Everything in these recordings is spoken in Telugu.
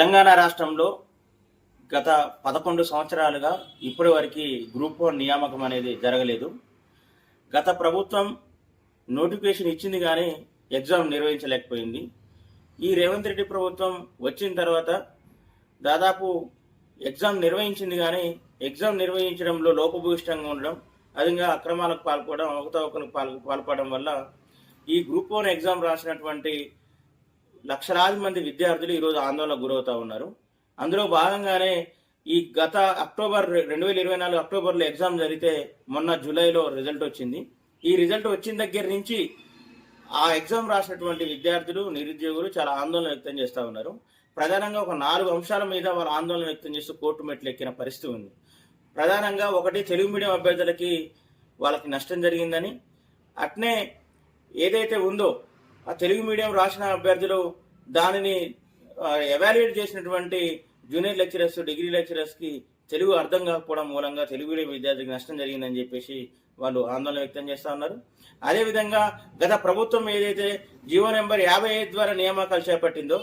తెలంగాణ రాష్ట్రంలో గత పదకొండు సంవత్సరాలుగా ఇప్పటి వరకు గ్రూప్ వన్ నియామకం అనేది జరగలేదు. గత ప్రభుత్వం నోటిఫికేషన్ ఇచ్చింది కానీ ఎగ్జామ్ నిర్వహించలేకపోయింది. ఈ రేవంత్ రెడ్డి ప్రభుత్వం వచ్చిన తర్వాత దాదాపు ఎగ్జామ్ నిర్వహించింది కానీ ఎగ్జామ్ నిర్వహించడంలో లోపభూయిష్టంగా ఉండడం అదిగా అక్రమాలకు పాల్పడడం అవకతవకలకు పాల్ పాల్పడడం వల్ల ఈ గ్రూప్ వన్ ఎగ్జామ్ రాసినటువంటి లక్షలాది మంది విద్యార్థులు ఈరోజు ఆందోళనకు గురవుతా ఉన్నారు. అందులో భాగంగానే ఈ గత అక్టోబర్ రెండు వేల ఇరవై నాలుగు అక్టోబర్లో ఎగ్జామ్ జరిగితే మొన్న జూలైలో రిజల్ట్ వచ్చింది. ఈ రిజల్ట్ వచ్చిన దగ్గర నుంచి ఆ ఎగ్జామ్ రాసినటువంటి విద్యార్థులు నిరుద్యోగులు చాలా ఆందోళన వ్యక్తం చేస్తూ ఉన్నారు. ప్రధానంగా ఒక నాలుగు అంశాల మీద వాళ్ళు ఆందోళన వ్యక్తం చేస్తూ కోర్టు మెట్లు ఎక్కిన పరిస్థితి ఉంది. ప్రధానంగా ఒకటి తెలుగు మీడియం అభ్యర్థులకి వాళ్ళకి నష్టం జరిగిందని. అట్నే ఏదైతే ఉందో ఆ తెలుగు మీడియం రాసిన అభ్యర్థులు దానిని ఎవాల్యుయేట్ చేసినటువంటి జూనియర్ లెక్చరర్స్ డిగ్రీ లెక్చరర్స్కి తెలుగు అర్థం కాకపోవడం మూలంగా తెలుగు మీడియం విద్యార్థికి నష్టం జరిగిందని చెప్పేసి వాళ్ళు ఆందోళన వ్యక్తం చేస్తూ ఉన్నారు. అదేవిధంగా గత ప్రభుత్వం ఏదైతే జీవో నెంబర్ యాభై ఐదు ద్వారా నియామకాలు చేపట్టిందో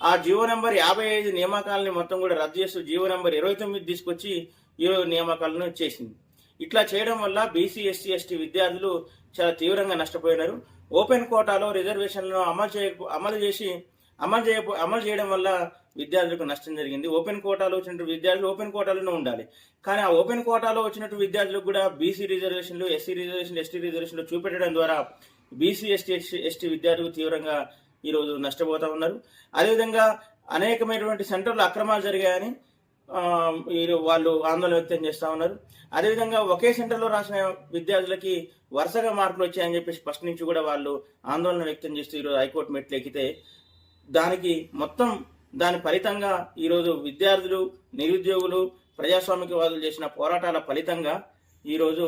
ఆ జీవో నెంబర్ యాభై ఐదు నియామకాలని మొత్తం కూడా రద్దు చేస్తూ జీవో నెంబర్ ఇరవై తొమ్మిది తీసుకొచ్చి ఈ నియామకాలను చేసింది. ఇట్లా చేయడం వల్ల బీసీ ఎస్సీ ఎస్టీ విద్యార్థులు చాలా తీవ్రంగా నష్టపోయినారు. ఓపెన్ కోటాలో రిజర్వేషన్లను అమలు చేయ అమలు చేసి అమలు చేయ అమలు చేయడం వల్ల విద్యార్థులకు నష్టం జరిగింది. ఓపెన్ కోటాలో వచ్చినట్టు విద్యార్థులు ఓపెన్ కోటాలోనే ఉండాలి. కానీ ఆ ఓపెన్ కోటాలో వచ్చినట్టు విద్యార్థులకు కూడా బీసీ రిజర్వేషన్లు ఎస్సీ రిజర్వేషన్ ఎస్టీ రిజర్వేషన్లు చూపెట్టడం ద్వారా బీసీ ఎస్టీ ఎస్టీ విద్యార్థులు తీవ్రంగా ఈరోజు నష్టపోతా ఉన్నారు. అదేవిధంగా అనేకమైనటువంటి సెంటర్లు అక్రమాలు జరిగాయని వాళ్ళు ఆందోళన వ్యక్తం చేస్తూ ఉన్నారు. అదేవిధంగా ఒకే సెంటర్లో రాసిన విద్యార్థులకి వరుసగా మార్కులు వచ్చాయని చెప్పేసి ఫస్ట్ నుంచి కూడా వాళ్ళు ఆందోళన వ్యక్తం చేస్తూ ఈరోజు హైకోర్టు మెట్లు ఎక్కితే దానికి మొత్తం దాని ఫలితంగా ఈరోజు విద్యార్థులు నిరుద్యోగులు ప్రజాస్వామికవాదులు చేసిన పోరాటాల ఫలితంగా ఈరోజు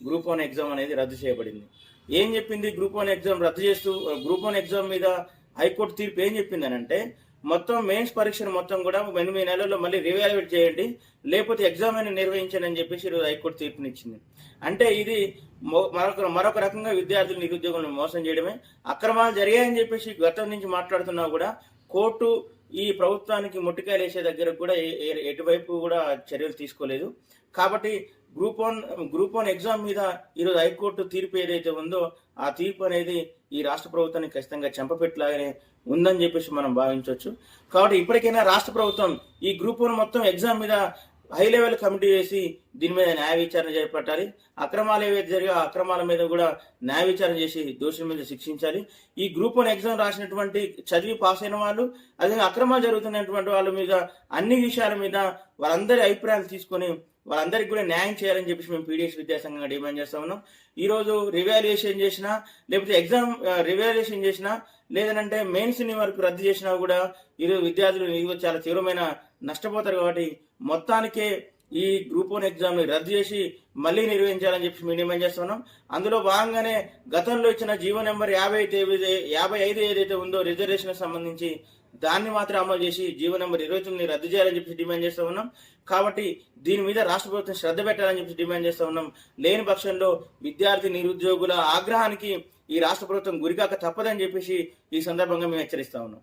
గ్రూప్ వన్ ఎగ్జామ్ అనేది రద్దు చేయబడింది. ఏం చెప్పింది గ్రూప్ వన్ ఎగ్జామ్? రద్దు చేస్తూ గ్రూప్ వన్ ఎగ్జామ్ మీద హైకోర్టు తీర్పు ఏం చెప్పింది అని అంటే మొత్తం మెయిన్స్ పరీక్షను మొత్తం కూడా ఎనిమిది నెలల్లో మళ్ళీ రివాల్యుయేట్ చేయండి. లేకపోతే ఎగ్జామ్ అని నిర్వహించండి అని చెప్పేసి ఈరోజు హైకోర్టు తీర్పునిచ్చింది. అంటే ఇది మరొక మరొక రకంగా విద్యార్థులు నిరుద్యోగులను మోసం చేయడమే. అక్రమాలు జరిగాయని చెప్పేసి గతం నుంచి మాట్లాడుతున్నా కూడా కోర్టు ఈ ప్రభుత్వానికి ముట్టికాయలు వేసే దగ్గర కూడా ఏ- ఎటువైపు కూడా చర్యలు తీసుకోలేదు. కాబట్టి group one group one exam మీద ఈరోజు హైకోర్టు తీర్పు ఏదైతే ఉందో ఆ తీర్పు అనేది ఈ రాష్ట్ర ప్రభుత్వానికి ఖచ్చితంగా చెంపపెట్టలాగానే ఉందని చెప్పేసి మనం భావించవచ్చు. కాబట్టి ఇప్పటికైనా రాష్ట్ర ప్రభుత్వం ఈ గ్రూప్ వన్ మొత్తం ఎగ్జామ్ మీద హై లెవెల్ కమిటీ వేసి దీని మీద న్యాయ విచారణ చేపట్టాలి. అక్రమాలు ఏవైతే జరిగా అక్రమాల మీద కూడా న్యాయ విచారణ చేసి దోషుల మీద శిక్షించాలి. ఈ గ్రూప్ వన్ ఎగ్జామ్ రాసినటువంటి చదివి పాస్ అయిన వాళ్ళు అదే అక్రమాలు జరుగుతున్నటువంటి వాళ్ళ మీద అన్ని విషయాల మీద వాళ్ళందరి అభిప్రాయాలు తీసుకొని వాళ్ళందరికీ కూడా న్యాయం చేయాలని చెప్పేసి మేము పీడిఎస్ విద్యాసంఘంగా డిమాండ్ చేస్తా ఉన్నాం. ఈరోజు రివాల్యుయేషన్ చేసినా లేకపోతే ఎగ్జామ్ రివాల్యుయేషన్ చేసినా లేదంటే మెయిన్స్ వరకు రద్దు చేసినా కూడా ఈరోజు విద్యార్థులు చాలా తీవ్రమైన నష్టపోతారు కాబట్టి మొత్తానికే ఈ గ్రూప్ వన్ ఎగ్జామ్ని రద్దు చేసి మళ్ళీ నిర్వహించాలని చెప్పి మేము డిమాండ్ చేస్తున్నాం. అందులో భాగంగానే గతంలో ఇచ్చిన జీవో నెంబర్ యాభై అయితే యాభై ఐదు ఏదైతే ఉందో రిజర్వేషన్ సంబంధించి దాన్ని మాత్రం అమలు చేసి జీవో నెంబర్ ఇరవై తొమ్మిది రద్దు చేయాలని చెప్పి డిమాండ్ చేస్తూ ఉన్నాం. కాబట్టి దీని మీద రాష్ట్ర ప్రభుత్వం శ్రద్ధ పెట్టాలని చెప్పి డిమాండ్ చేస్తూ ఉన్నాం. లేని పక్షంలో విద్యార్థి నిరుద్యోగుల ఆగ్రహానికి ఈ రాష్ట్ర ప్రభుత్వం గురికాక తప్పదని చెప్పేసి ఈ సందర్భంగా మేము హెచ్చరిస్తా ఉన్నాం.